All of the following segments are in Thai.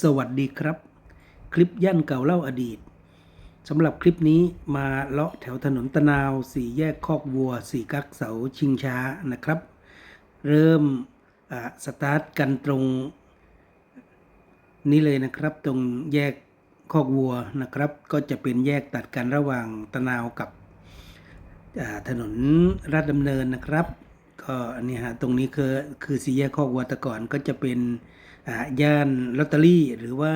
สวัสดีครับ คลิปย่านเก่าเล่าอดีตสำหรับคลิปนี้มาเลาะแถวถนนตะนาวสี่แยกคอกวัวสี่กักเสาชิงช้านะครับ เริ่มสตาร์ทกันตรงนี้เลยนะครับ ตรงแยกคอกวัวนะครับ ก็จะเป็นแยกตัดกันระหว่างตะนาวกับถนนราชดำเนินนะครับ ก็อันนี้ฮะตรงนี้คือคือสี่แยกคอกวัวแต่ก่อนก็จะเป็น ย่านลอตเตอรี่หรือว่า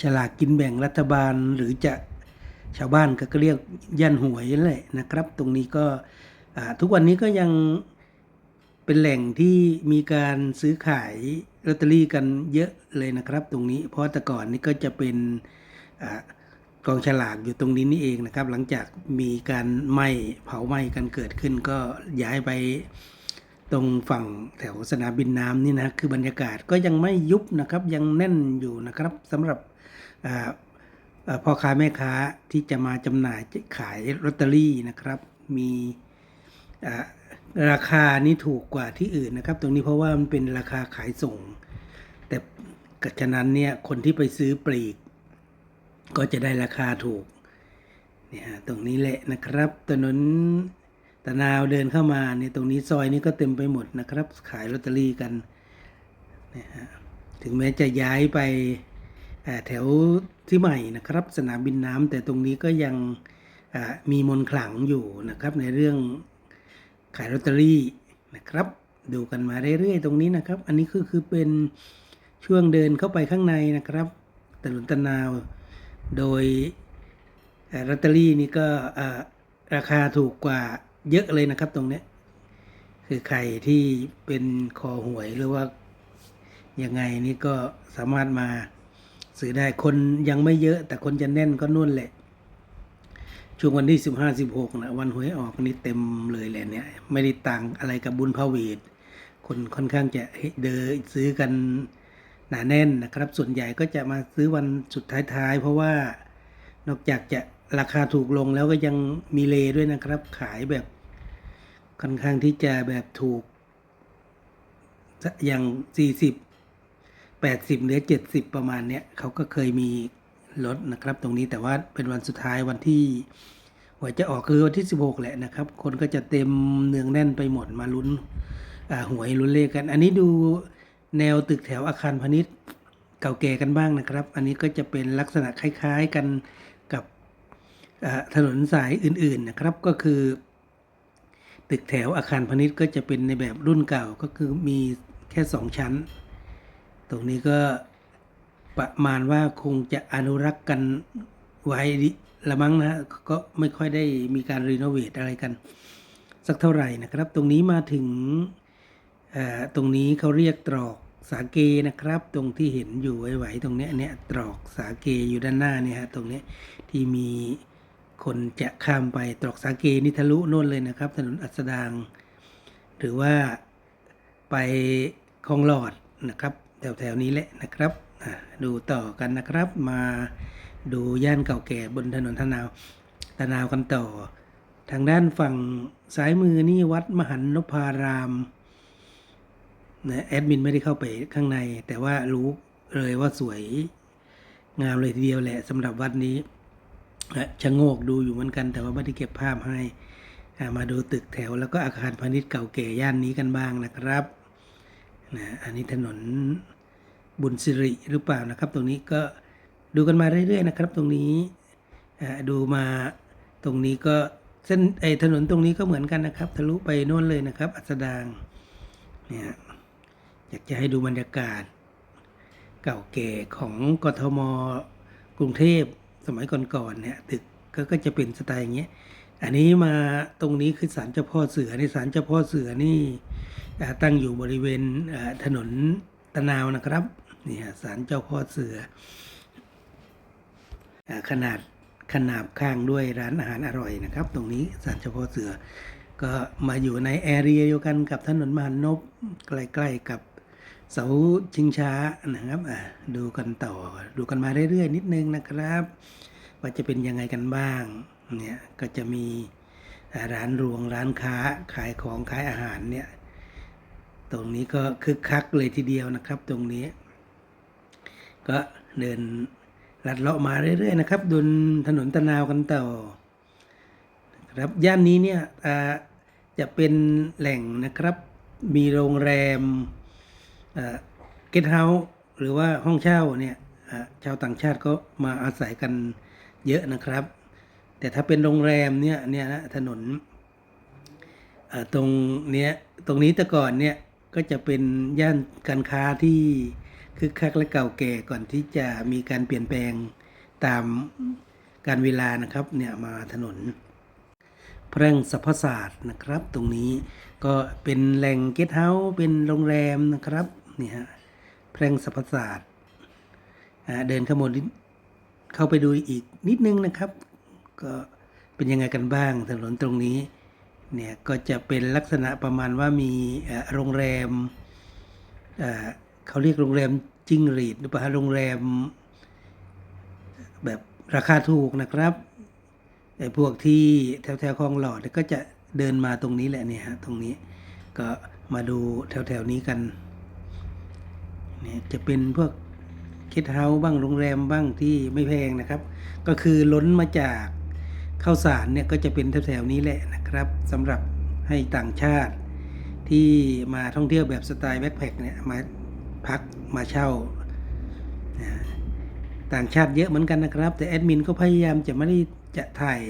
ฉลากกินแบ่งรัฐบาลหรือจะชาวบ้านก็เรียกย่านหวยนั่นแหละนะครับ ตรงนี้ก็ทุกวันนี้ก็ยังเป็นแหล่งที่มีการซื้อขายลอตเตอรี่กันเยอะเลยนะครับ ตรงนี้เพราะแต่ก่อนนี่ก็จะเป็นอกองฉลากอยู่ตรงนี้นี่เองนะครับ หลังจากมีการไหม้เผาไหม้กันเกิดขึ้นก็ย้ายไป ตรงฝั่งแถวสนามบินน้ำนี่นะคือบรรยากาศก็ยังไม่ยุบนะครับยังแน่นอยู่นะครับสำหรับพ่อค้าแม่ค้าที่จะมาจำหน่ายขายลอตเตอรี่นะครับ มีราคานี่ถูกกว่าที่อื่นนะครับ ตรงนี้เพราะว่ามันเป็นราคาขายส่ง แต่กฉะนั้นเนี่ยคนที่ไปซื้อปลีก ก็จะได้ราคาถูกเนี่ยตรงนี้แหละนะครับถนน ตะนาวเดินเข้ามาเนี่ยตรงนี้ซอยนี้ก็เต็มไปหมดนะครับ ขายลอตเตอรี่กันนี่ยฮะถึงแม้จะย้ายไปแถวที่ใหม่นะครับ สนามบินน้ำแต่ตรงนี้ก็ยังมีมนต์ขลังอยู่นะครับ ในเรื่องขายลอตเตอรี่นะครับ ดูกันมาเรื่อยๆ ตรงนี้นะครับ อันนี้คือคือเป็นช่วงเดินเข้าไปข้างในนะครับถนนตะนาว โดยลอตเตอรี่นี่ก็ราคาถูกกว่า เยอะเลยนะครับตรงเนี้ยคือใครที่เป็นคอหวยหรือว่ายังไงนี่ก็สามารถมาซื้อได้คนยังไม่เยอะ แต่คนจะแน่นก็นุ่นแหละ ช่วงวันที่สิบห้าสิบหกนะวันหวยออกนี่เต็มเลยแหละเนี่ย ไม่ได้ต่างอะไรกับบุญพระเวทคนค่อนข้างจะเดินซื้อกันหนาแน่นนะครับ ส่วนใหญ่ก็จะมาซื้อวันสุดท้ายๆ เพราะว่านอกจากจะราคาถูกลงแล้วก็ยังมีเลด้วยนะครับ ขายแบบ ค่อนข้างที่จะแบบถูก อย่างสี่สิบแปดสิบเหลือเจ็ดสิบประมาณเนี้ยเขาก็เคยมีลดนะครับตรงนี้แต่ว่าเป็นวันสุดท้ายวันที่หวยจะออกคือวันที่สิบหกแหละนะครับ คนก็จะเต็มเนืองแน่นไปหมดมาลุ้นหวยลุ้นเลขกัน อันนี้ดูแนวตึกแถวอาคารพาณิชย์เก่าแก่กันบ้างนะครับ อันนี้ก็จะเป็นลักษณะคล้าย ๆกันกับถนนสายอื่นๆนะครับก็คือ ตึกแถวอาคารพาณิชย์ก็จะเป็นในแบบรุ่นเก่าก็คือมีแค่สองชั้น ตรงนี้ก็ประมาณว่าคงจะอนุรักษ์กันไว้ละมั้งนะก็ไม่ค่อยได้มีการรีโนเวทอะไรกัน สักเท่าไหร่นะครับ ตรงนี้มาถึงเอ่อตรงนี้เขาเรียกตรอกสาเกนะครับ ตรงที่เห็นอยู่ไหวๆตรงเนี้ยเนี่ยตรอกสาเกอยู่ด้านหน้าเนี่ยฮะตรงเนี้ยที่มี คนจะข้ามไปตรอกสาเกนี่ทะลุโน่นเลยนะครับ ถนนอัสดาง หรือว่าไปคลองหลอดนะครับ แถวๆนี้แหละนะครับดูต่อกันนะครับ มาดูย่านเก่าแก่บนถนนทนาวตะนาวกันต่อ ทางด้านฝั่งซ้ายมือนี่วัดมหันนพารามนะแอดมินไม่ได้เข้าไปข้างใน แต่ว่ารู้เลยว่าสวยงามเลยทีเดียวแหละสำหรับวัดนี้ ชะโงกดูอยู่เหมือนกัน แต่ว่าไม่ได้เก็บภาพให้มาดูตึกแถว แล้วก็อาคารพาณิชย์เก่าแก่ย่านนี้กันบ้างนะครับนะอันนี้ถนนบุญสิริหรือเปล่านะครับ ตรงนี้ก็ดูกันมาเรื่อยๆนะครับ ตรงนี้ดูมาตรงนี้ก็เส้นไอถนนตรงนี้ก็เหมือนกันนะครับ ทะลุไปโน่นเลยนะครับ อัสดางเนี่ยอยากจะให้ดูบรรยากาศ เก่าแก่ของกทมกรุงเทพ สมัยก่อนๆเนี่ยตึกก็ก็จะเป็นสไตล์อย่างเงี้ยอันนี้มาตรงนี้คือศาลเจ้าพ่อเสือในศาลเจ้าพ่อเสือนี่ตั้งอยู่บริเวณถนนตะนาวนะครับนี่ฮะศาลเจ้าพ่อเสืออขนาดขนาบข้างด้วยร้านอาหารอร่อยนะครับ ตรงนี้ศาลเจ้าพ่อเสือ ก็มาอยู่ในแอเรียเดียวกันกับถนนมหานพใกล้ๆกับ เสาชิงช้านะครับดูกันต่อ ดูกันมาเรื่อยๆ นิดนึงนะครับ ว่าจะเป็นยังไงกันบ้างเนี่ยก็จะมีร้านรวงร้านค้าขายของขายอาหารเนี่ยตรงนี้ก็คึกคักเลยทีเดียวนะครับ ตรงนี้ ก็เดินลัดเลาะมาเรื่อยๆนะครับบนถนนตะนาวกันต่อนะครับย่านนี้เนี่ยจะเป็นแหล่งนะครับมีโรงแรม เกสเฮาส์หรือว่าห้องเช่าเนี่ยชาวต่างชาติก็มาอาศัยกันเยอะนะครับ แต่ถ้าเป็นโรงแรมเนี่ยเนี่ยนะถนนตรงเนี้ยตรงนี้แต่ก่อนเนี่ยก็จะเป็นย่านการค้าที่คึกคักและเก่าแก่ก่อนที่จะมีการเปลี่ยนแปลงตามการเวลานะครับเนี่ยมาถนนแพร่งสรรพศาสตร์นะครับ ตรงนี้ก็เป็นแหล่งเกสต์เฮาส์เป็นโรงแรมนะครับ นี่ฮะแพร่งสรรพศาสตร์อ่าเดินข้ามนิเข้าไปดูอีกนิดนึงนะครับ ก็เป็นยังไงกันบ้างถนนตรงนี้เนี่ยก็จะเป็นลักษณะประมาณว่ามีโรงแรมเอ่อเขาเรียกโรงแรมจิ้งหรีดหรือเปล่าโรงแรมแบบราคาถูกนะครับไอ้พวกที่แถวแถวๆคลองหลอดก็จะเดินมาตรงนี้แหละเนี่ยฮะตรงนี้ก็มาดูแถวแถวๆนี้กัน เนี่ยจะเป็นพวกคิดเฮาส์บ้างโรงแรมบ้างที่ไม่แพงนะครับ ก็คือล้นมาจากข้าวสารเนี่ยก็จะเป็นแถวๆนี้แหละนะครับสำหรับให้ต่างชาติที่มาท่องเที่ยวแบบสไตล์แบ็คแพคเนี่ยมาพักมาเช่า ต่างชาติเยอะเหมือนกันนะครับ แต่แอดมินก็พยายามจะไม่ได้จะถ่าย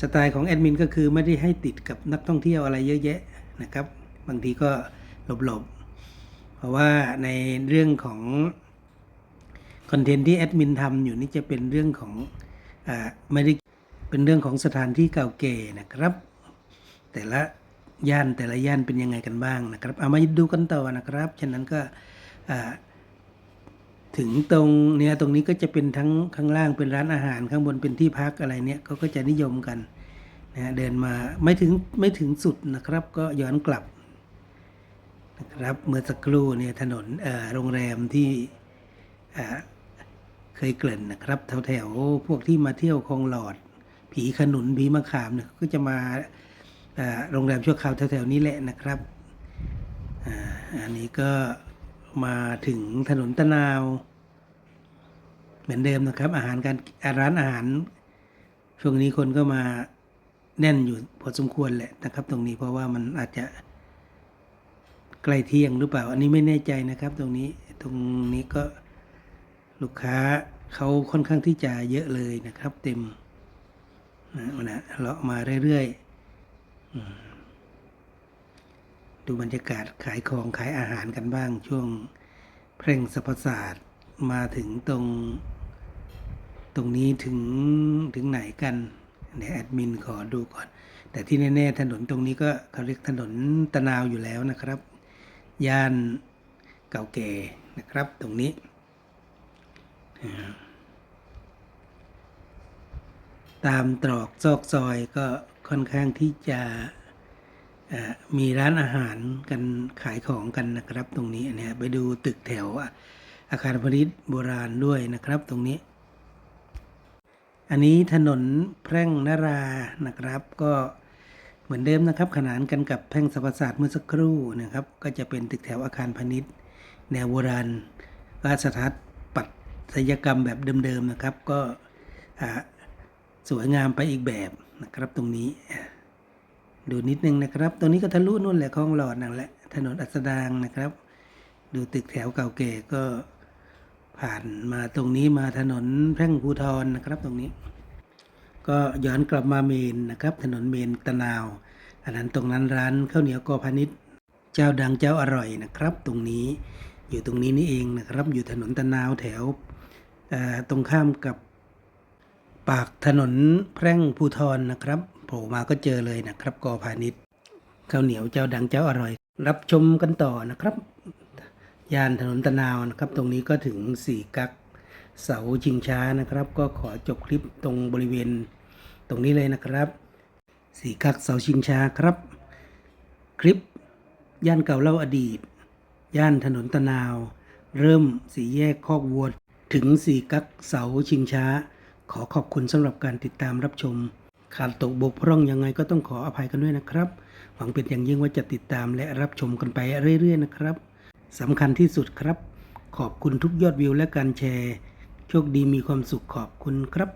สไตล์ของแอดมินก็คือไม่ได้ให้ติดกับนักท่องเที่ยวอะไรเยอะแยะนะครับ บางทีก็หลบๆ ราะว่าในเรื่องของคอนเทนต์ที่แอดมินทำอยู่นี่จะเป็นเรื่องของอไม่ได้เป็นเรื่องของสถานที่เก่าแก่นะครับ แต่ละย่านแต่ละย่านเป็นยังไงกันบ้างนะครับ เอามาดูกันต่อนะครับ ฉะนั้นก็ถึงตรงเนี่ยตรงนี้ก็จะเป็นทั้งข้างล่างเป็นร้านอาหารข้างบนเป็นที่พักอะไรเนี่ยเขาก็จะนิยมกันนะเดินมาไม่ถึงไม่ถึงสุดนะครับ ก็ย้อนกลับ นะครับเมื่อสักครู่เนี่ยถนนโรงแรมที่เคยเกริ่นนะครับแถวแถวๆพวกที่มาเที่ยวคลองหลอด ผีขนุนผีมะขามเนี่ยก็จะมาโรงแรมชั่วคราวแถวๆนี้แหละนะครับอ,อันนี้ก็มาถึงถนนตะนาว เหมือนเดิมนะครับ อาหารการร้านอาหาร ช่วงนี้คนก็มาแน่นอยู่พอสมควรแหละนะครับ ตรงนี้เพราะว่ามันอาจจะ ใกล้เที่ยงหรือเปล่า อันนี้ไม่แน่ใจนะครับ ตรงนี้ตรงนี้ก็ลูกค้าเขาค่อนข้างที่จะเยอะเลยนะครับ เต็มนะนะเลาะมาเรื่อยๆดูบรรยากาศขายของขายอาหารกันบ้าง ช่วงเพร่งสรรพศาสตร์มาถึงตรง ตรงนี้ถึงถึงไหนกันเดี๋ยวแอดมินขอดูก่อน แต่ที่แน่ๆถนนตรงนี้ก็เขาเรียกถนนตะนาวอยู่แล้วนะครับ ย่านเก่าแก่นะครับตรงนี้ ตามตรอกซอกซอยก็ค่อนข้างที่จะมีร้านอาหารกันขายของกันนะครับตรงนี้เนี่ยไปดูตึกแถวอะอาคารพาณิชย์โบราณด้วยนะครับตรงนี้ อันนี้ถนนแพร่งนารานะครับก็ เหมือนเดิมนะครับ ขนานกันกับแพ่งสรรพศาสตร์เมื่อสักครู่นะครับ ก็จะเป็นตึกแถวอาคารพาณิชย์ แนวโบราณราชทัศน์ปัตยกรรมแบบเดิมๆนะครับ ก็สวยงามไปอีกแบบนะครับตรงนี้ ดูนิดนึงนะครับ ตรงนี้ก็ทะลุนู่นแหละคลองหลอดนั่นแหละถนนอัสดางนะครับ ดูตึกแถวเก่าแก่ก็ผ่านมาตรงนี้มาถนนแพร่งภูทรนะครับตรงนี้ ก็ย้อนกลับมาเมนนะครับ ถนนเมนตะนาว อันนั้นตรงนั้นร้านข้าวเหนียวกอพาณิชย์เจ้าดังเจ้าอร่อยนะครับ ตรงนี้อยู่ตรงนี้นี่เองนะครับ อยู่ถนนตะนาวแถวตรงข้ามกับปากถนนแพร่งภูทรนะครับโผล่มาก็เจอเลยนะครับกอพาณิชย์ข้าวเหนียวเจ้าดังเจ้าอร่อย รับชมกันต่อนะครับย่านถนนตะนาวนะครับ ตรงนี้ก็ถึงสี่กักเสาชิงช้านะครับ ก็ขอจบคลิปตรงบริเวณ ตรงนี้เลยนะครับสี่กักเสาชิงช้าครับ คลิป ย่านเก่าเล่าอดีต ย่านถนนตะนาว เริ่มสี่แยกคอกวัวถึงสี่กักเสาชิงช้า ขอขอบคุณสำหรับการติดตามรับชมขาดตกบกพร่องยังไงก็ต้องขออภัยกันด้วยนะครับ หวังเป็นอย่างยิ่งว่าจะติดตามและรับชมกันไปเรื่อยๆนะครับสำคัญที่สุดครับ ขอบคุณทุกยอดวิวและการแชร์ โชคดีมีความสุขขอบคุณครับ